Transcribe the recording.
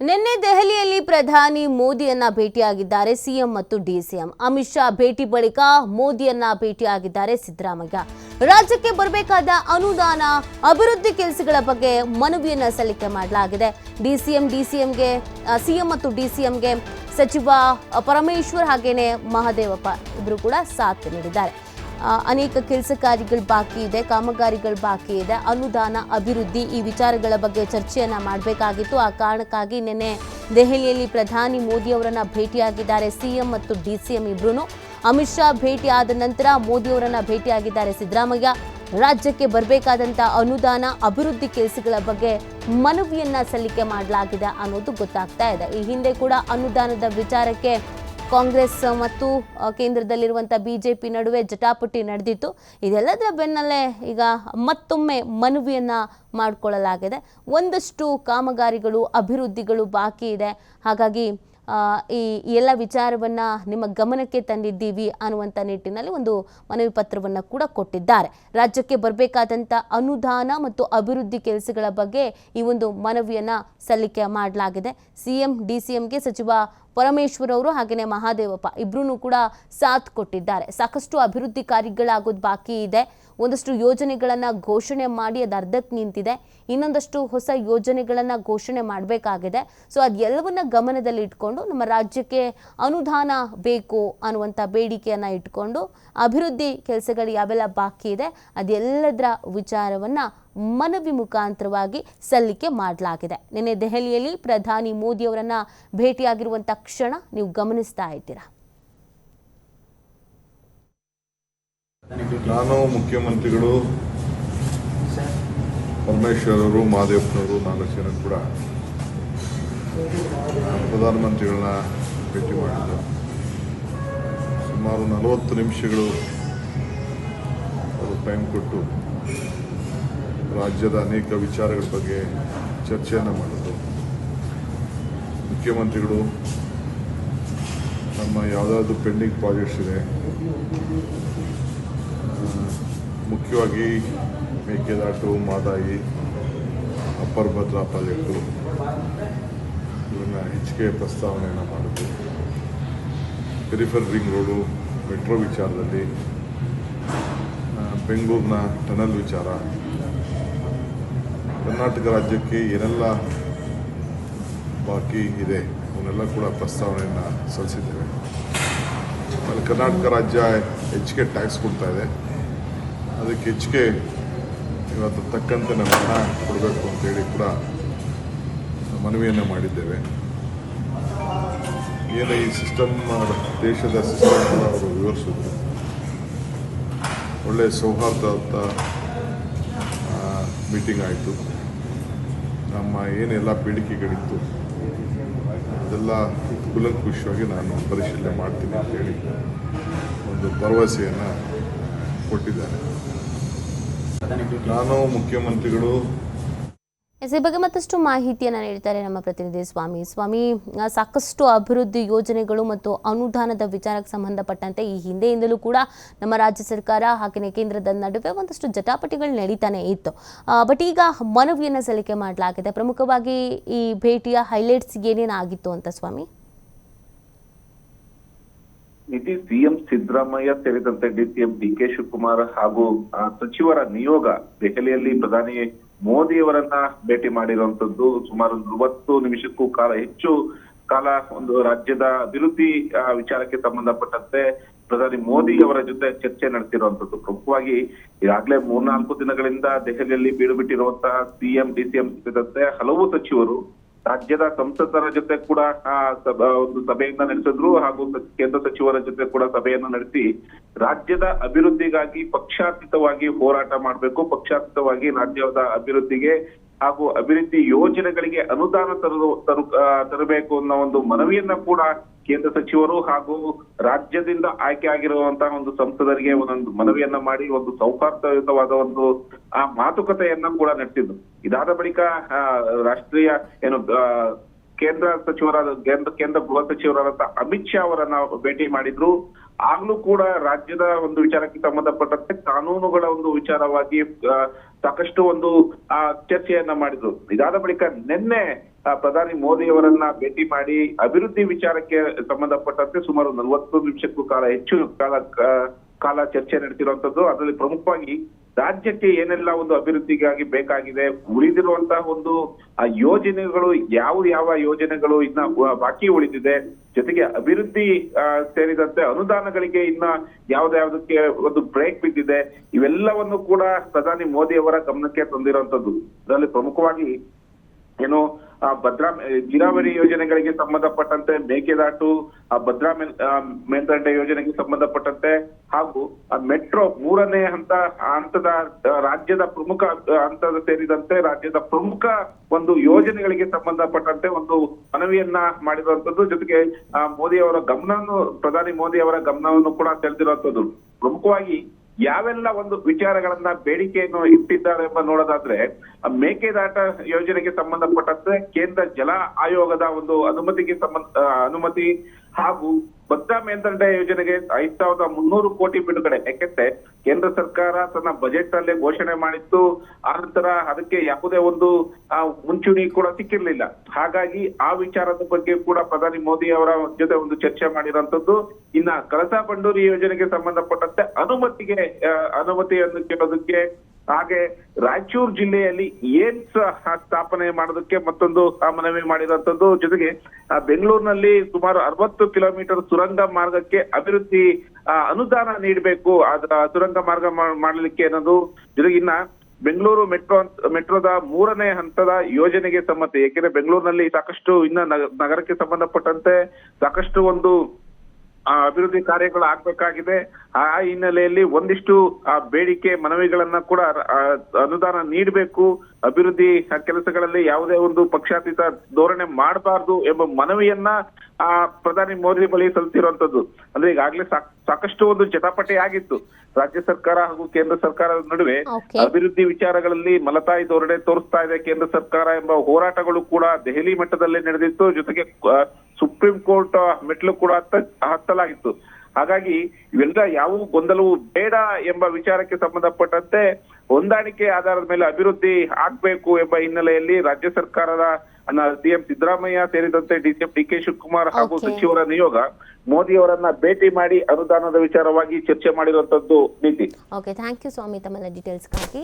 ನಿನ್ನೆ ದೆಹಲಿಯಲ್ಲಿ ಪ್ರಧಾನಿ ಮೋದಿಯನ್ನ ಭೇಟಿಯಾಗಿದ್ದಾರೆ ಸಿಎಂ ಮತ್ತು ಡಿಸಿಎಂ. ಅಮಿತ್ ಶಾ ಭೇಟಿ ಬಳಿಕ ಮೋದಿಯನ್ನ ಭೇಟಿಯಾಗಿದ್ದಾರೆ ಸಿದ್ದರಾಮಯ್ಯ. ರಾಜ್ಯಕ್ಕೆ ಬರಬೇಕಾದ ಅನುದಾನ, ಅಭಿವೃದ್ಧಿ ಕೆಲಸಗಳ ಬಗ್ಗೆ ಮನವಿಯನ್ನ ಸಲ್ಲಿಕೆ ಮಾಡಲಾಗಿದೆ. ಡಿಸಿಎಂ, ಡಿಸಿಎಂಗೆ ಸಿಎಂ ಮತ್ತು ಡಿಸಿಎಂಗೆ ಸಚಿವ ಪರಮೇಶ್ವರ್ ಹಾಗೇನೆ ಮಹದೇವಪ್ಪ ಇಬ್ಬರು ಕೂಡ ಸಾಥ್ ನೀಡಿದ್ದಾರೆ. ಅನೇಕ ಕೆಲಸ ಕಾರ್ಯಗಳು ಬಾಕಿ ಇದೆ, ಕಾಮಗಾರಿಗಳು ಬಾಕಿ ಇದೆ. ಅನುದಾನ ಅಭಿವೃದ್ಧಿ ಈ ವಿಚಾರಗಳ ಬಗ್ಗೆ ಚರ್ಚೆಯನ್ನ ಮಾಡಬೇಕಾಗಿತ್ತು. ಆ ಕಾರಣಕ್ಕಾಗಿ ನಿನ್ನೆ ದೆಹಲಿಯಲ್ಲಿ ಪ್ರಧಾನಿ ಮೋದಿ ಅವರನ್ನ ಭೇಟಿಯಾಗಿದ್ದಾರೆ. ಸಿಎಂ ಮತ್ತು ಡಿಸಿಎಂ ಇಬ್ಬರೂ ಅಮಿತ್ ಶಾ ಭೇಟಿ ಆದ ನಂತರ ಮೋದಿ ಅವರನ್ನ ಭೇಟಿಯಾಗಿದ್ದಾರೆ ಸಿದ್ದರಾಮಯ್ಯ. ರಾಜ್ಯಕ್ಕೆ ಬರಬೇಕಾದಂಥ ಅನುದಾನ, ಅಭಿವೃದ್ಧಿ ಕೆಲಸಗಳ ಬಗ್ಗೆ ಮನವಿಯನ್ನ ಸಲ್ಲಿಕೆ ಮಾಡಲಾಗಿದೆ ಅನ್ನೋದು ಗೊತ್ತಾಗ್ತಾ ಇದೆ. ಈ ಹಿಂದೆ ಕೂಡ ಅನುದಾನದ ವಿಚಾರಕ್ಕೆ ಕಾಂಗ್ರೆಸ್ ಮತ್ತು ಕೇಂದ್ರದಲ್ಲಿರುವಂಥ ಬಿ ಜೆ ಪಿ ನಡುವೆ ಜಟಾಪಟಿ ನಡೆದಿತ್ತು. ಇದೆಲ್ಲದರ ಬೆನ್ನಲ್ಲೇ ಈಗ ಮತ್ತೊಮ್ಮೆ ಮನವಿಯನ್ನು ಮಾಡಿಕೊಳ್ಳಲಾಗಿದೆ. ಒಂದಷ್ಟು ಕಾಮಗಾರಿಗಳು, ಅಭಿವೃದ್ಧಿಗಳು ಬಾಕಿ ಇದೆ. ಹಾಗಾಗಿ ಈ ಎಲ್ಲ ವಿಚಾರವನ್ನು ನಿಮ್ಮ ಗಮನಕ್ಕೆ ತಂದಿದ್ದೀವಿ ಅನ್ನುವಂಥ ನಿಟ್ಟಿನಲ್ಲಿ ಒಂದು ಮನವಿ ಪತ್ರವನ್ನು ಕೂಡ ಕೊಟ್ಟಿದ್ದಾರೆ. ರಾಜ್ಯಕ್ಕೆ ಬರಬೇಕಾದಂಥ ಅನುದಾನ ಮತ್ತು ಅಭಿವೃದ್ಧಿ ಕೆಲಸಗಳ ಬಗ್ಗೆ ಈ ಒಂದು ಮನವಿಯನ್ನು ಸಲ್ಲಿಕೆ ಮಾಡಲಾಗಿದೆ. ಸಿ ಎಂ ಡಿ ಸಿ ಎಂಗೆ ಸಚಿವ ಪರಮೇಶ್ವರ್ ಅವರು ಹಾಗೆಯೇ ಮಹಾದೇವಪ್ಪ ಇಬ್ಬರೂ ಕೂಡ ಸಾಥ್ ಕೊಟ್ಟಿದ್ದಾರೆ. ಸಾಕಷ್ಟು ಅಭಿವೃದ್ಧಿ ಕಾರ್ಯಗಳಾಗೋದು ಬಾಕಿ ಇದೆ. ಒಂದಷ್ಟು ಯೋಜನೆಗಳನ್ನು ಘೋಷಣೆ ಮಾಡಿ ಅದು ಅರ್ಧಕ್ಕೆ ನಿಂತಿದೆ. ಇನ್ನೊಂದಷ್ಟು ಹೊಸ ಯೋಜನೆಗಳನ್ನು ಘೋಷಣೆ ಮಾಡಬೇಕಾಗಿದೆ. ಸೊ ಅದೆಲ್ಲವನ್ನ ಗಮನದಲ್ಲಿ ಇಟ್ಕೊಂಡು ನಮ್ಮ ರಾಜ್ಯಕ್ಕೆ ಅನುದಾನ ಬೇಕು ಅನ್ನುವಂಥ ಬೇಡಿಕೆಯನ್ನು ಇಟ್ಕೊಂಡು ಅಭಿವೃದ್ಧಿ ಕೆಲಸಗಳು ಯಾವೆಲ್ಲ ಬಾಕಿ ಇದೆ ಅದೆಲ್ಲದರ ವಿಚಾರವನ್ನು ಮನವಿ ಮುಖಾಂತರವಾಗಿ ಸಲ್ಲಿಕೆ ಮಾಡಲಾಗಿದೆ. ನಿನ್ನೆ ದೆಹಲಿಯಲ್ಲಿ ಪ್ರಧಾನಿ ಮೋದಿಯವರನ್ನು ಭೇಟಿಯಾಗಿರುವಂಥ ಕ್ಷಣ ನೀವು ಗಮನಿಸ್ತಾ ಇದ್ದೀರಾ? ನಾನು ಮುಖ್ಯಮಂತ್ರಿಗಳು ಪರಮೇಶ್ವರ್ ಅವರು ಮಹಾದೇವಪ್ಪನವರು ನಾಲ್ಕು ಕೂಡ ಪ್ರಧಾನಮಂತ್ರಿಗಳನ್ನ ಭೇಟಿ ಮಾಡಿದ್ದರು ಸುಮಾರು ನಲವತ್ತು ನಿಮಿಷಗಳು ಅವರು ಟೈಮ್ ಕೊಟ್ಟು ರಾಜ್ಯದ ಅನೇಕ ವಿಚಾರಗಳ ಬಗ್ಗೆ ಚರ್ಚೆಯನ್ನು ಮಾಡಿದ್ರು ಮುಖ್ಯಮಂತ್ರಿಗಳು, ನಮ್ಮ ಯಾವುದಾದ್ರು ಪೆಂಡಿಂಗ್ ಪ್ರಾಜೆಕ್ಟ್ಸ್ ಇದೆ ಮುಖ್ಯವಾಗಿ ಮೇಕೆದಾಟು, ಮಾದಾಯಿ ಅಪ್ಪರ್ ಭದ್ರಾ ಪ್ರಾಜೆಕ್ಟು ಇವನ್ನ ಹೆಚ್ಚಿಗೆ ಪ್ರಸ್ತಾವನೆಯನ್ನು ಮಾಡಿದ್ವಿ. ಪೆರಿಫರ್ ರಿಂಗ್ ರೋಡು, ಮೆಟ್ರೋ ವಿಚಾರದಲ್ಲಿ ಬೆಂಗಳೂರಿನ ಟನಲ್ ವಿಚಾರ. ಕರ್ನಾಟಕ ರಾಜ್ಯಕ್ಕೆ ಏನೆಲ್ಲ ಬಾಕಿ ಇದೆ, ಅವನ್ನೆಲ್ಲ ಕೂಡ ಪ್ರಸ್ತಾವನೆಯನ್ನು ಸಲ್ಲಿಸಿದ್ದೇವೆ. ಆಮೇಲೆ ಕರ್ನಾಟಕ ರಾಜ್ಯ ಹೆಚ್ಚಿಗೆ ಟ್ಯಾಕ್ಸ್ ಕೊಡ್ತಾ ಇದೆ. ಅದಕ್ಕೆ ಹೆಚ್ಚಿಗೆ ಇವತ್ತು ತಕ್ಕಂತೆ ನಾವು ಹಣ ಕೊಡಬೇಕು ಅಂತೇಳಿ ಕೂಡ ಮನವಿಯನ್ನು ಮಾಡಿದ್ದೇವೆ. ಏನು ಈ ಸಿಸ್ಟಮ್ ದೇಶದ ಸಿಸ್ಟಮ್ ಕೂಡ ಅವರು ವಿವರಿಸಿದ್ರು. ಒಳ್ಳೆಯ ಸೌಹಾರ್ದ ಮೀಟಿಂಗ್ ಆಯಿತು. ನಮ್ಮ ಏನೆಲ್ಲ ಬೇಡಿಕೆಗಳಿತ್ತು, ಅದೆಲ್ಲ ಕುಲಂಕುಷವಾಗಿ ನಾನು ಪರಿಶೀಲನೆ ಮಾಡ್ತೀನಿ ಅಂತೇಳಿ ಒಂದು ಭರವಸೆಯನ್ನು ಕೊಟ್ಟಿದ್ದಾರೆ. ನಾನು ಮುಖ್ಯಮಂತ್ರಿಗಳು. ಎಸ್, ಈ ಬಗ್ಗೆ ಮತ್ತಷ್ಟು ಮಾಹಿತಿಯನ್ನು ನೀಡ್ತಾರೆ ನಮ್ಮ ಪ್ರತಿನಿಧಿ ಸ್ವಾಮಿ. ಸ್ವಾಮಿ ಸಾಕಷ್ಟು ಅಭಿವೃದ್ಧಿ ಯೋಜನೆಗಳು ಮತ್ತು ಅನುದಾನದ ವಿಚಾರಕ್ಕೆ ಸಂಬಂಧಪಟ್ಟಂತೆ ಈ ಹಿಂದೆಯಿಂದಲೂ ಕೂಡ ನಮ್ಮ ರಾಜ್ಯ ಸರ್ಕಾರ ಹಾಗೆಯೇ ಕೇಂದ್ರದ ನಡುವೆ ಒಂದಷ್ಟು ಜಟಾಪಟಿಗಳು ನಡೀತಾನೆ ಇತ್ತು. ಬಟ್ ಈಗ ಮನವಿಯನ್ನು ಸಲ್ಲಿಕೆ ಮಾಡಲಾಗಿದೆ. ಪ್ರಮುಖವಾಗಿ ಈ ಭೇಟಿಯ ಹೈಲೈಟ್ಸ್ ಏನೇನಾಗಿತ್ತು ಅಂತ ಸ್ವಾಮಿ? ನಿಧಿ ಸಿಎಂ ಸಿದ್ದರಾಮಯ್ಯ ಸೇರಿದಂತೆ ಡಿಸಿಎಂ ಡಿ ಕೆ ಶಿವಕುಮಾರ್ ಹಾಗೂ ಸಚಿವರ ನಿಯೋಗ ದೆಹಲಿಯಲ್ಲಿ ಪ್ರಧಾನಿ ಮೋದಿಯವರನ್ನ ಭೇಟಿ ಮಾಡಿರುವಂತದ್ದು ಸುಮಾರು ನಲವತ್ತು ನಿಮಿಷಕ್ಕೂ ಕಾಲ, ಹೆಚ್ಚು ಕಾಲ ಒಂದು ರಾಜ್ಯದ ಅಭಿವೃದ್ಧಿ ವಿಚಾರಕ್ಕೆ ಸಂಬಂಧಪಟ್ಟಂತೆ ಪ್ರಧಾನಿ ಮೋದಿ ಅವರ ಜೊತೆ ಚರ್ಚೆ ನಡೆಸಿರುವಂತದ್ದು. ಪ್ರಮುಖವಾಗಿ ಈಗಾಗಲೇ ಮೂರ್ನಾಲ್ಕು ದಿನಗಳಿಂದ ದೆಹಲಿಯಲ್ಲಿ ಬೀಡು ಬಿಟ್ಟಿರುವಂತಹ ಸಿಎಂ ಡಿಸಿಎಂ ಸೇರಿದಂತೆ ಹಲವು ಸಚಿವರು ರಾಜ್ಯದ ಸಂಸದರ ಜೊತೆ ಕೂಡ ಒಂದು ಸಭೆಯನ್ನ ನಡೆಸಿದ್ರು ಹಾಗೂ ಕೇಂದ್ರ ಸಚಿವರ ಜೊತೆ ಕೂಡ ಸಭೆಯನ್ನ ನಡೆಸಿ ರಾಜ್ಯದ ಅಭಿವೃದ್ಧಿಗಾಗಿ ಪಕ್ಷಾತೀತವಾಗಿ ಹೋರಾಟ ಮಾಡಬೇಕು. ಪಕ್ಷಾತೀತವಾಗಿ ರಾಜ್ಯದ ಅಭಿವೃದ್ಧಿಗೆ ಹಾಗೂ ಅಭಿವೃದ್ಧಿ ಯೋಜನೆಗಳಿಗೆ ಅನುದಾನ ತರಲು ತರಬೇಕು ಅನ್ನೋ ಒಂದು ಮನವಿಯನ್ನ ಕೂಡ ಕೇಂದ್ರ ಸಚಿವರು ಹಾಗೂ ರಾಜ್ಯದಿಂದ ಆಯ್ಕೆ ಆಗಿರುವಂತಹ ಒಂದು ಸಂಸದರಿಗೆ ಒಂದೊಂದು ಮನವಿಯನ್ನ ಮಾಡಿ ಒಂದು ಸೌಹಾರ್ದಯುತವಾದ ಒಂದು, ಆ, ಮಾತುಕತೆಯನ್ನ ಕೂಡ ನಡೆಸಿದ್ರು. ಇದಾದ ಬಳಿಕ ರಾಷ್ಟ್ರೀಯ ಏನು ಕೇಂದ್ರ ಸಚಿವರಾದ, ಕೇಂದ್ರ ಕೇಂದ್ರ ಗೃಹ ಸಚಿವರಾದಂತಹ ಅಮಿತ್ ಶಾ ಅವರನ್ನ ಭೇಟಿ ಮಾಡಿದ್ರು. ಆಗ್ಲೂ ಕೂಡ ರಾಜ್ಯದ ಒಂದು ವಿಚಾರಕ್ಕೆ ಸಂಬಂಧಪಟ್ಟಂತೆ ಕಾನೂನುಗಳ ಒಂದು ವಿಚಾರವಾಗಿ ಸಾಕಷ್ಟು ಒಂದು ಚರ್ಚೆಯನ್ನ ಮಾಡಿದ್ರು. ಇದಾದ ಬಳಿಕ ನಿನ್ನೆ ಪ್ರಧಾನಿ ಮೋದಿ ಅವರನ್ನ ಭೇಟಿ ಮಾಡಿ ಅಭಿವೃದ್ಧಿ ವಿಚಾರಕ್ಕೆ ಸಂಬಂಧಪಟ್ಟಂತೆ ಸುಮಾರು ನಲವತ್ತು ನಿಮಿಷಕ್ಕೂ ಕಾಲ, ಹೆಚ್ಚು ಕಾಲ ಕಾಲ ಚರ್ಚೆ ನಡೆಸಿರುವಂತದ್ದು. ಅದರಲ್ಲಿ ಪ್ರಮುಖವಾಗಿ ರಾಜ್ಯಕ್ಕೆ ಏನೆಲ್ಲ ಒಂದು ಅಭಿವೃದ್ಧಿಗಾಗಿ ಬೇಕಾಗಿದೆ, ಉಳಿದಿರುವಂತಹ ಒಂದು ಯೋಜನೆಗಳು ಯಾವ ಯಾವ ಯೋಜನೆಗಳು ಇನ್ನ ಬಾಕಿ ಉಳಿದಿದೆ. ಜೊತೆಗೆ ಅಭಿವೃದ್ಧಿ ಸೇರಿದಂತೆ ಅನುದಾನಗಳಿಗೆ ಇನ್ನ ಯಾವ್ದಾವುದಕ್ಕೆ ಒಂದು ಬ್ರೇಕ್ ಬಿದ್ದಿದೆ. ಇವೆಲ್ಲವನ್ನು ಕೂಡ ಪ್ರಧಾನಿ ಮೋದಿ ಅವರ ಗಮನಕ್ಕೆ ತಂದಿರುವಂತದ್ದು. ಅದರಲ್ಲಿ ಪ್ರಮುಖವಾಗಿ ಏನು, ಆ ಭದ್ರಾ ನೀರಾವರಿ ಯೋಜನೆಗಳಿಗೆ ಸಂಬಂಧಪಟ್ಟಂತೆ ಮೇಕೆದಾಟು, ಆ ಭದ್ರಾ ಮೇಲ್ದಂಡೆ ಯೋಜನೆಗೆ ಸಂಬಂಧಪಟ್ಟಂತೆ ಹಾಗೂ ಆ ಮೆಟ್ರೋ ಮೂರನೇ ಹಂತ, ಹಂತದ ರಾಜ್ಯದ ಪ್ರಮುಖ ಹಂತದ ಸೇರಿದಂತೆ ರಾಜ್ಯದ ಪ್ರಮುಖ ಒಂದು ಯೋಜನೆಗಳಿಗೆ ಸಂಬಂಧಪಟ್ಟಂತೆ ಒಂದು ಮನವಿಯನ್ನ ಮಾಡಿರುವಂತದ್ದು. ಜೊತೆಗೆ ಮೋದಿ ಅವರ ಗಮನವನ್ನು, ಪ್ರಧಾನಿ ಮೋದಿ ಅವರ ಗಮನವನ್ನು ಕೂಡ ಸೆಳೆದಿರುವಂತದ್ದು. ಪ್ರಮುಖವಾಗಿ ಯಾವೆಲ್ಲ ಒಂದು ವಿಚಾರಗಳನ್ನ ಬೇಡಿಕೆಯನ್ನು ಇಟ್ಟಿದ್ದಾರೆ ಎಂಬ ನೋಡೋದಾದ್ರೆ ಮೇಕೆದಾಟ ಯೋಜನೆಗೆ ಸಂಬಂಧಪಟ್ಟಂತೆ ಕೇಂದ್ರ ಜಲ ಆಯೋಗದ ಒಂದು ಅನುಮತಿಗೆ ಸಂಬಂಧ ಅನುಮತಿ ಹಾಗೂ ಭದ್ರಾ ಮೇಲ್ದಂಡೆ ಯೋಜನೆಗೆ ಐದ್ ಸಾವಿರದ ಮುನ್ನೂರು ಕೋಟಿ ಬಿಡುಗಡೆ. ಯಾಕೆಂದ್ರೆ ಕೇಂದ್ರ ಸರ್ಕಾರ ತನ್ನ ಬಜೆಟ್ ಅಲ್ಲೇ ಘೋಷಣೆ ಮಾಡಿತ್ತು. ಆ ನಂತರ ಅದಕ್ಕೆ ಯಾವುದೇ ಒಂದು ಮುಂಚೂಣಿ ಕೂಡ ಸಿಕ್ಕಿರ್ಲಿಲ್ಲ. ಹಾಗಾಗಿ ಆ ವಿಚಾರದ ಬಗ್ಗೆ ಕೂಡ ಪ್ರಧಾನಿ ಮೋದಿ ಅವರ ಜೊತೆ ಒಂದು ಚರ್ಚೆ ಮಾಡಿರುವಂತದ್ದು ಇನ್ನ ಕಳಸಾ ಬಂಡೂರಿ ಯೋಜನೆಗೆ ಸಂಬಂಧಪಟ್ಟಂತೆ ಅನುಮತಿಗೆ ಅನುಮತಿಯನ್ನು ಕೇಳೋದಕ್ಕೆ ಹಾಗೆ ರಾಯಚೂರು ಜಿಲ್ಲೆಯಲ್ಲಿ ಏಮ್ಸ್ ಸ್ಥಾಪನೆ ಮಾಡೋದಕ್ಕೆ ಮತ್ತೊಂದು ಮನವಿ ಮಾಡಿರುವಂತದ್ದು ಜೊತೆಗೆ ಬೆಂಗಳೂರಿನಲ್ಲಿ ಸುಮಾರು ಅರವತ್ತು ಕಿಲೋಮೀಟರ್ ಸುರಂಗ ಮಾರ್ಗಕ್ಕೆ ಅಭಿವೃದ್ಧಿ ಅನುದಾನ ನೀಡಬೇಕು. ಅದರ ಸುರಂಗ ಮಾರ್ಗ ಮಾಡಲಿಕ್ಕೆ ಅನ್ನೋದು ಜೊತೆಗೆ ಇನ್ನ ಬೆಂಗಳೂರು ಮೆಟ್ರೋ ಮೆಟ್ರೋದ ಮೂರನೇ ಹಂತದ ಯೋಜನೆಗೆ ಸಮ್ಮತಿ ಏಕೆಂದ್ರೆ ಬೆಂಗಳೂರಿನಲ್ಲಿ ಸಾಕಷ್ಟು ಇನ್ನ ನಗ- ನಗರಕ್ಕೆ ಸಂಬಂಧಪಟ್ಟಂತೆ ಸಾಕಷ್ಟು ಒಂದು ಅಭಿವೃದ್ಧಿ ಕಾರ್ಯಗಳು ಆಗ್ಬೇಕಾಗಿದೆ. ಆ ಹಿನ್ನೆಲೆಯಲ್ಲಿ ಒಂದಿಷ್ಟು ಆ ಬೇಡಿಕೆ ಮನವಿಗಳನ್ನ ಕೂಡ ಅನುದಾನ ನೀಡಬೇಕು. ಅಭಿವೃದ್ಧಿ ಕೆಲಸಗಳಲ್ಲಿ ಯಾವುದೇ ಒಂದು ಪಕ್ಷಾತೀತ ಧೋರಣೆ ಮಾಡಬಾರದು ಎಂಬ ಮನವಿಯನ್ನ ಆ ಪ್ರಧಾನಿ ಮೋದಿ ಬಳಿ ಸಲ್ಲಿಸಿರುವಂತದ್ದು ಅಂದ್ರೆ ಈಗಾಗಲೇ ಸಾಕ್- ಸಾಕಷ್ಟು ಒಂದು ಜಟಾಪಟಿ ಆಗಿತ್ತು. ರಾಜ್ಯ ಸರ್ಕಾರ ಹಾಗೂ ಕೇಂದ್ರ ಸರ್ಕಾರದ ನಡುವೆ ಅಭಿವೃದ್ಧಿ ವಿಚಾರಗಳಲ್ಲಿ ಮಲತಾಯಿ ಧೋರಣೆ ತೋರಿಸ್ತಾ ಇದೆ ಕೇಂದ್ರ ಸರ್ಕಾರ ಎಂಬ ಹೋರಾಟಗಳು ಕೂಡ ದೆಹಲಿ ಮಟ್ಟದಲ್ಲಿ ನಡೆದಿತ್ತು. ಜೊತೆಗೆ ಸುಪ್ರೀಂ ಕೋರ್ಟ್ ಮೆಟ್ಲು ಕೂಡ ಹತ್ತ ಹತ್ತಲಾಗಿತ್ತು. ಹಾಗಾಗಿ ಇವೆಲ್ಲ ಯಾವ ಗೊಂದಲವು ಬೇಡ ಎಂಬ ವಿಚಾರಕ್ಕೆ ಸಂಬಂಧಪಟ್ಟಂತೆ ಹೊಂದಾಣಿಕೆ ಆಧಾರದ ಮೇಲೆ ಅಭಿವೃದ್ಧಿ ಆಗ್ಬೇಕು ಎಂಬ ಹಿನ್ನೆಲೆಯಲ್ಲಿ ರಾಜ್ಯ ಸರ್ಕಾರದ ಸಿಎಂ ಸಿದ್ದರಾಮಯ್ಯ ಸೇರಿದಂತೆ ಡಿಸಿಎಂ ಡಿ ಕೆ ಶಿವಕುಮಾರ್ ಹಾಗೂ ಸಚಿವರ ನಿಯೋಗ ಮೋದಿ ಅವರನ್ನ ಭೇಟಿ ಮಾಡಿ ಅನುದಾನದ ವಿಚಾರವಾಗಿ ಚರ್ಚೆ ಮಾಡಿರುವಂತದ್ದು ನೀತಿ. ಓಕೆ ಥ್ಯಾಂಕ್ ಯು ಸ್ವಾಮಿ ತಮ್ಮೆಲ್ಲ ಡೀಟೇಲ್ಸ್ಗಾಗಿ